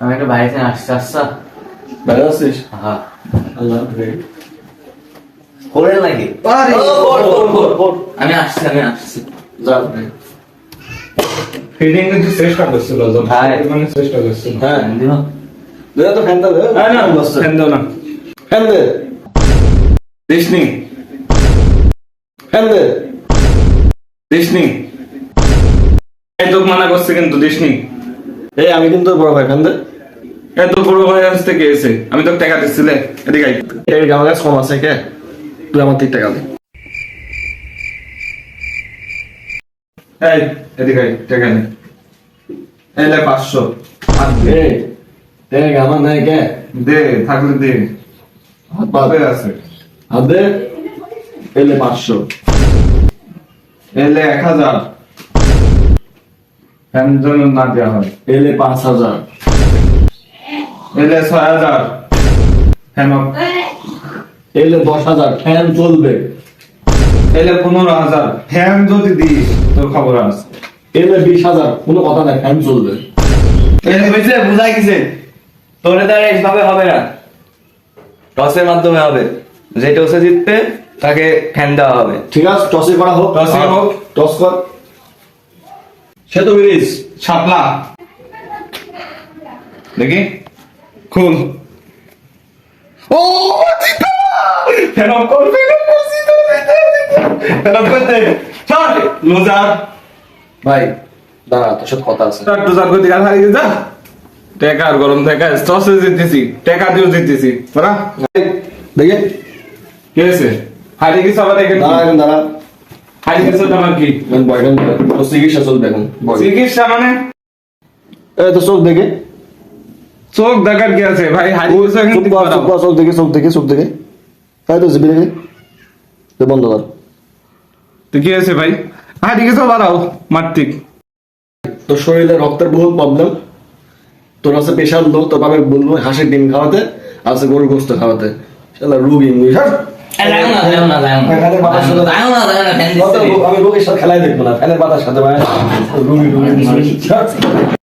আমি একটু বাড়িতে আসছি আসছা বাইরে আছিস হ্যাঁ আল্লাহ কর, কর, কর। আমি আসছি আমি আসছি। ফিডিং কিন্তু করছিল হ্যাঁ। মানে করছিল। হ্যাঁ। দিল দে তো না বসছে। ফ্যান দাও না। ফ্যান দে। দিসনি। ফ্যান দে। দিসনি। এই তোকে মানা করছে কিন্তু দিসনি। এই আমি কিন্তু বড় ভাই ফ্যান দে এত বড় ভাই আজ থেকে এসে। আমি তোকে টাকা দিচ্ছিলে এদিকে। এই আমার কাছে কম আছে কে? তুই আমার তিন টাকা দে। এই এদিকে টাকা নে। এই লে পাঁচশো। আর দে। এই আমার নাই কে? দে থাকলে দে। হাত পাবে আছে। হাত দে। এলে পাঁচশো। এলে এক হাজার। ফ্যান না দেওয়া হয়। এলে পাঁচ হাজার। এলে ছয় হাজার। ফ্যান এলে দশ হাজার ফ্যান চলবে। এলে পনেরো হাজার। ফ্যান যদি দিস তোর খবর আছে। এলে বিশ হাজার কোনো কথা নাই ফ্যান চলবে। এলে বুঝলে বুঝা গেছে। তোরে দ্বারা এইভাবে হবে না। টসের মাধ্যমে হবে। যে টসে জিতবে তাকে ফ্যান দেওয়া হবে। ঠিক আছে টসে করা হোক। টসে আর হোক। টস কর। সে তো বিরিস শাপলা। দেখি খুল। ও কর করতে। চল লুজার। ভাই দাঁড়া তোর সাথে কথা আছে। একটু জার করতে গেল হারিয়ে যা। টাকা আর গরম টাকা টসে জিতেছি টাকা দিয়েও জিতেছি বলা দেখে। কি হয়েছে? হারিয়ে গেছে আবার দাঁড়া এখন দাঁড়া। গেছে কি? তোর চিকিৎসা চলবে এখন চিকিৎসা মানে? এই তো চোখ দেখে। চোখ দেখার কি আছে? ভাই হারিয়ে গেছে এখান চুপ থেকে কর চুপ বাড়াও। কর চোখ দেখে চোখ দেখে চোখ দেখে। তাই তো জিবি দেখে তো বন্ধ কর। তো কি হয়েছে ভাই? হারিয়ে গেছে বাড়াও মার্তিক তোর শরীরে রক্তের বহুত প্রবলেম তোর আছে প্রেশার লো তোর বাবা বলব হাঁসের ডিম খাওয়াতে আছে গরুর গোস্ত খাওয়াতে। শালা রুগী মুই যাও না না না। ফ্যানের বাতাস সাথে যাও না। যাও না ফ্যান আমি রোগের সাথে খেলাই দেখব না ফ্যানের বাতাস সাথে ভাই রুগী রুগী